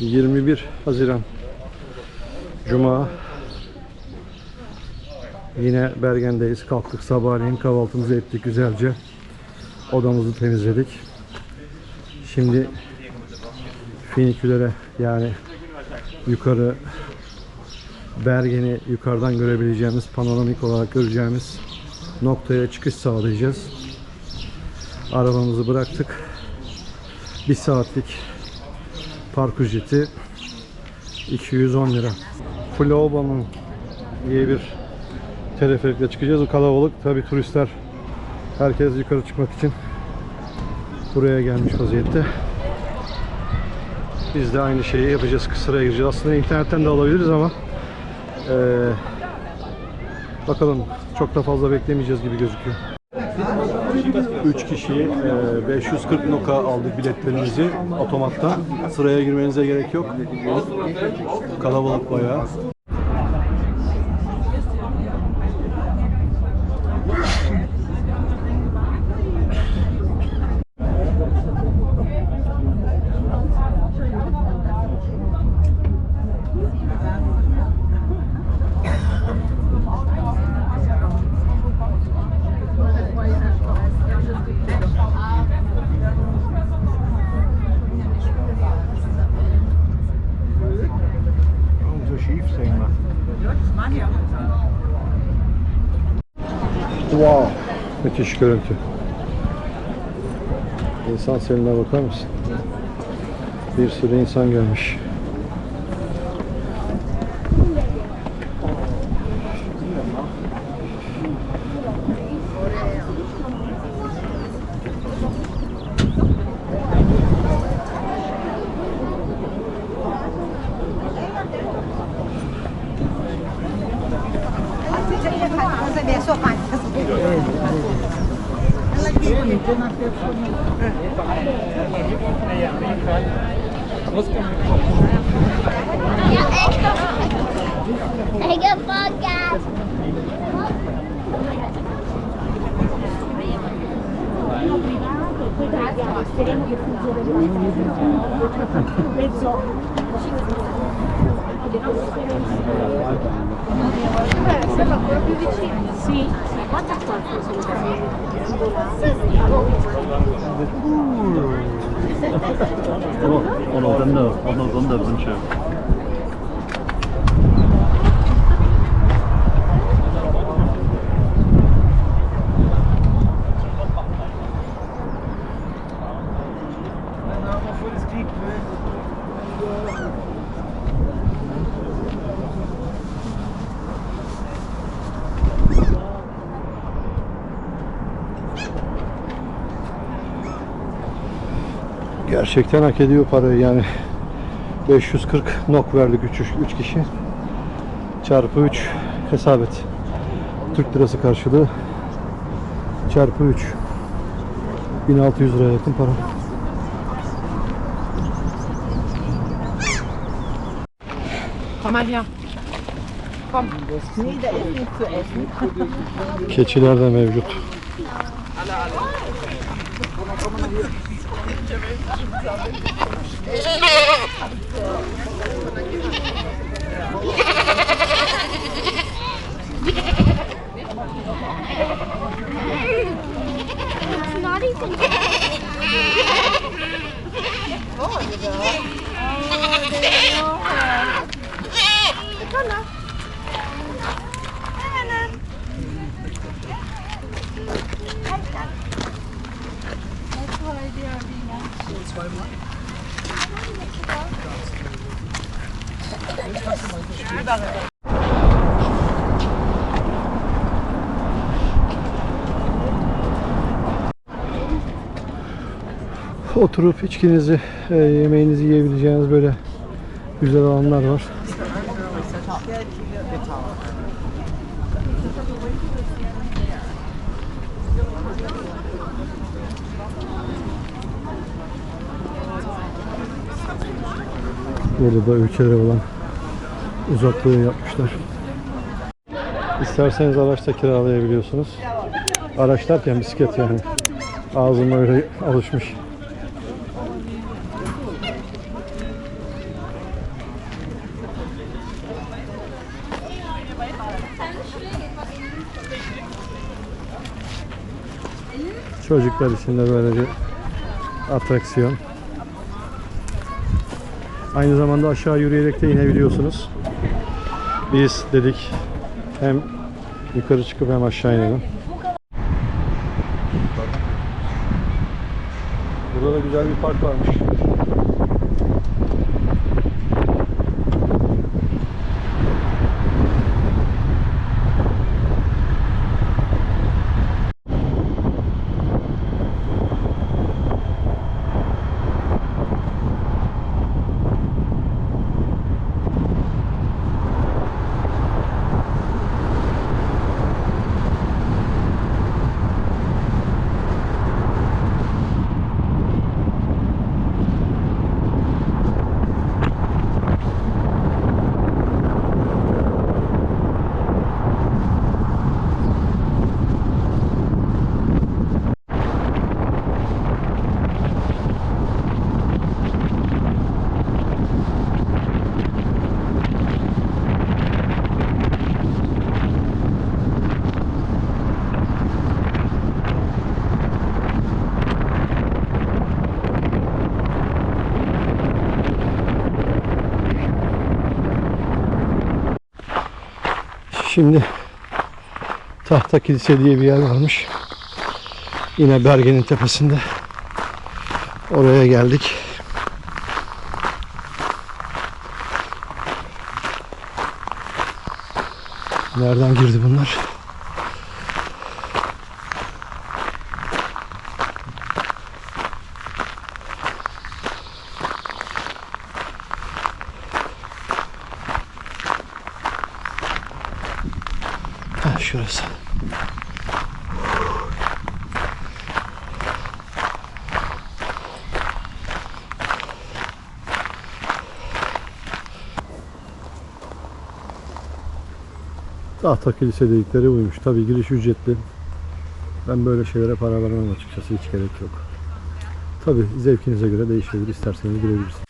21 Haziran Cuma Yine Bergen'deyiz. Kalktık sabahleyin kahvaltımızı ettik güzelce. Odamızı temizledik. Şimdi finikülere yani yukarı Bergen'i yukarıdan görebileceğimiz panoramik olarak göreceğimiz noktaya çıkış sağlayacağız. Arabamızı bıraktık. Bir saatlik park ücreti 210 lira. Flowbom'un diye bir teleferikle çıkacağız. O kalabalık. Tabi turistler herkes yukarı çıkmak için buraya gelmiş vaziyette. Biz de aynı şeyi yapacağız. Sıraya gireceğiz. Aslında internetten de alabiliriz ama eee, bakalım çok da fazla beklemeyeceğiz gibi gözüküyor. 3 kişiye eee, 540 noka aldık biletlerimizi otomattan. Sıraya girmenize gerek yok. Kalabalık bayağı. Wow. Müthiş görüntü. İnsan seline bakar mısın? Bir sürü insan gelmiş. receber a sua parte. Ela é foca! Cuidado, teremos refúgio. Mezz'ora. grandi, no? Beh, sembra ancora più vicino. Sì. sì. Quanto ha fatto sono casini? 我我老真的，我老真的很巧。Gerçekten hak ediyor parayı yani. 540 nok verdik 3, 3 kişi. Çarpı 3 hesap et. Türk lirası karşılığı. Çarpı 3. 1600 liraya yakın para. Komm. Keçiler de mevcut. Nie będziemy już zamykać. Oturup içkinizi, e, yemeğinizi yiyebileceğiniz böyle güzel alanlar var. Burada da ülkelere olan uzaklığı yapmışlar. İsterseniz araçta kiralayabiliyorsunuz. Araç derken bisiklet yani. Ağzım öyle alışmış. Çocuklar için de böyle bir atraksiyon. Aynı zamanda aşağı yürüyerek de inebiliyorsunuz. Biz dedik hem yukarı çıkıp hem aşağı inelim. Burada da güzel bir park varmış. Şimdi Tahta Kilise diye bir yer varmış. Yine Bergen'in tepesinde. Oraya geldik. Nereden girdi bunlar? Ha şurası. Tahta kilise dedikleri buymuş. Tabi giriş ücretli. Ben böyle şeylere para vermem açıkçası hiç gerek yok. Tabi zevkinize göre değişebilir. İsterseniz girebilirsiniz.